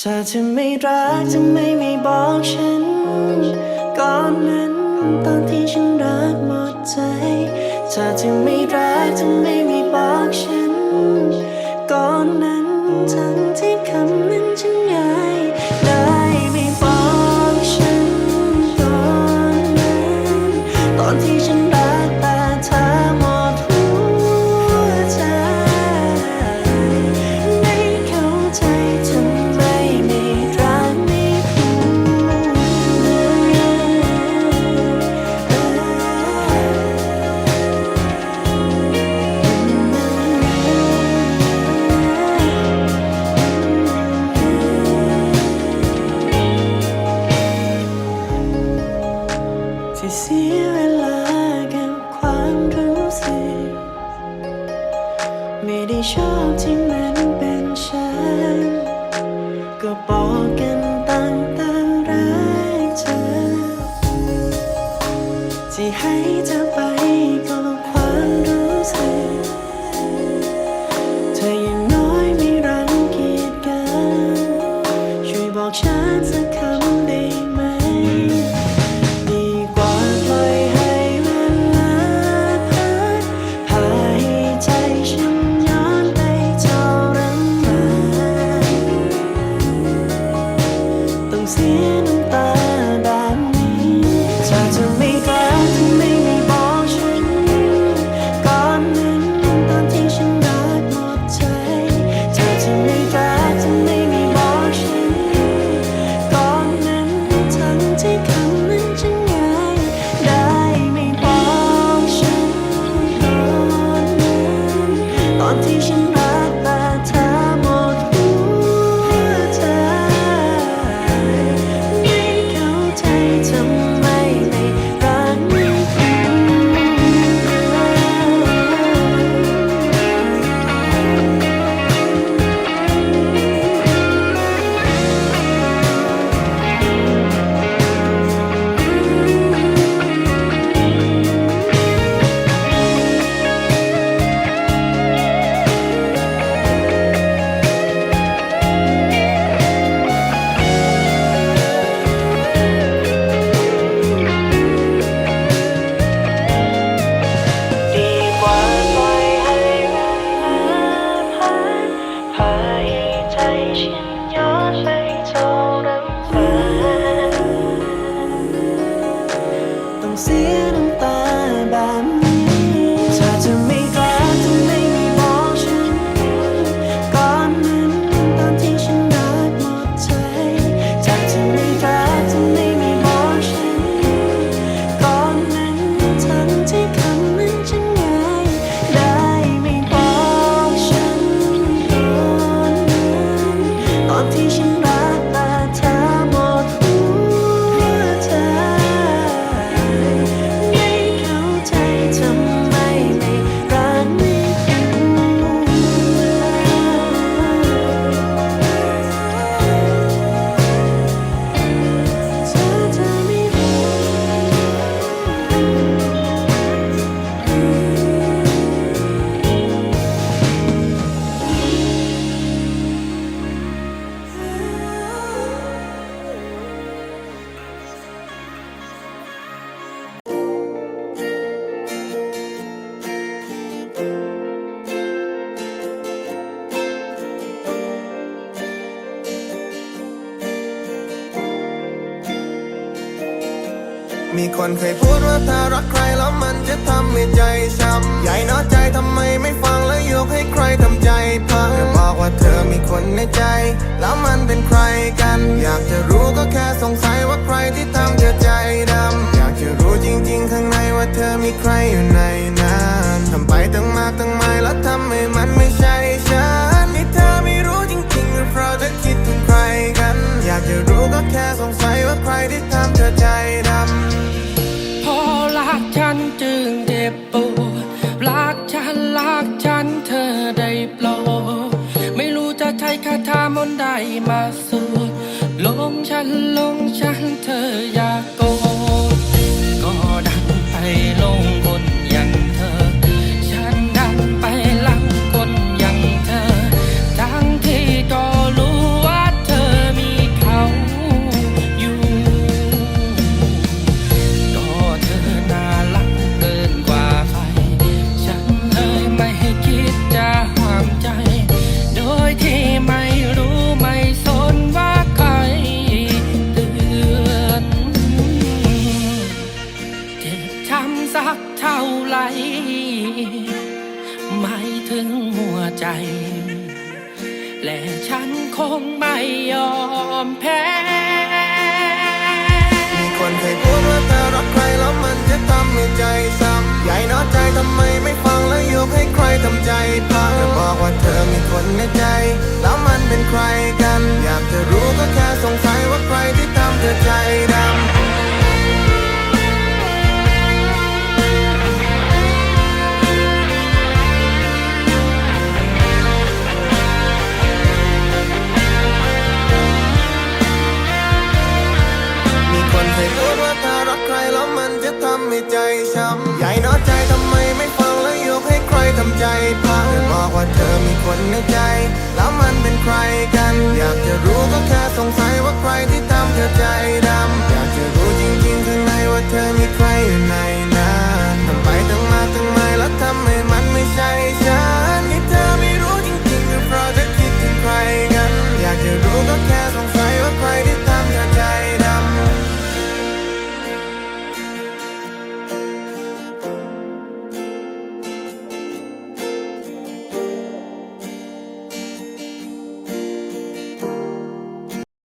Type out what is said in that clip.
ถ้าเธอไม่รักจะไม่ไม่บอกฉัน ก่อนนั้นตอนที่ฉันรักหมดใจ ถ้าเธอไม่รักจะไม่ไม่บอกฉัน ที่เสียเวลากับความรู้สึก ไม่ได้ชอบที่มันเป็นฉัน ก็บอกกันตั้งแต่แรกเธอที่ให้เธ ต้ ย้อ มีคนเคยพูดว่าถ้ารักใครแล้วมันจะทำให้ใจช้ำใหญ่น้อใจทำไมไม่ฟังแล้วยกให้ใครทำใจพังเธอบอกว่าเธอมีคนในใจ แล้วมันเป็นใครกัน อยากจะรู้ก็แค่สงสัยว่าใครที่ทำเธอใจดำอยากจะรู้จริง ๆ ข้างในว่าเธอมีใครอยู่ในนั้นทำไปตั้งมากตั้งมา รักฉันรักฉันเธอได้โปรดไม่รู้จะใช้คาถามนต์ใดมาสวดลงฉันลงฉันเธออย่าโกรธก็ดันไปลง และฉันคงไม่ยอมแพ้ มีคนเคยพูดว่าถ้ารักใครแล้วมันจะทำให้ใจช้ำใหญ่น้อใจทำไมไม่ฟังแล้วยกให้ใครทำใจพังเธอบอกว่าเธอมีคนในใจ แล้วมันเป็นใครกัน อยากจะรู้ก็แค่สงสัยว่าใครที่ทำเธอใจดำ แ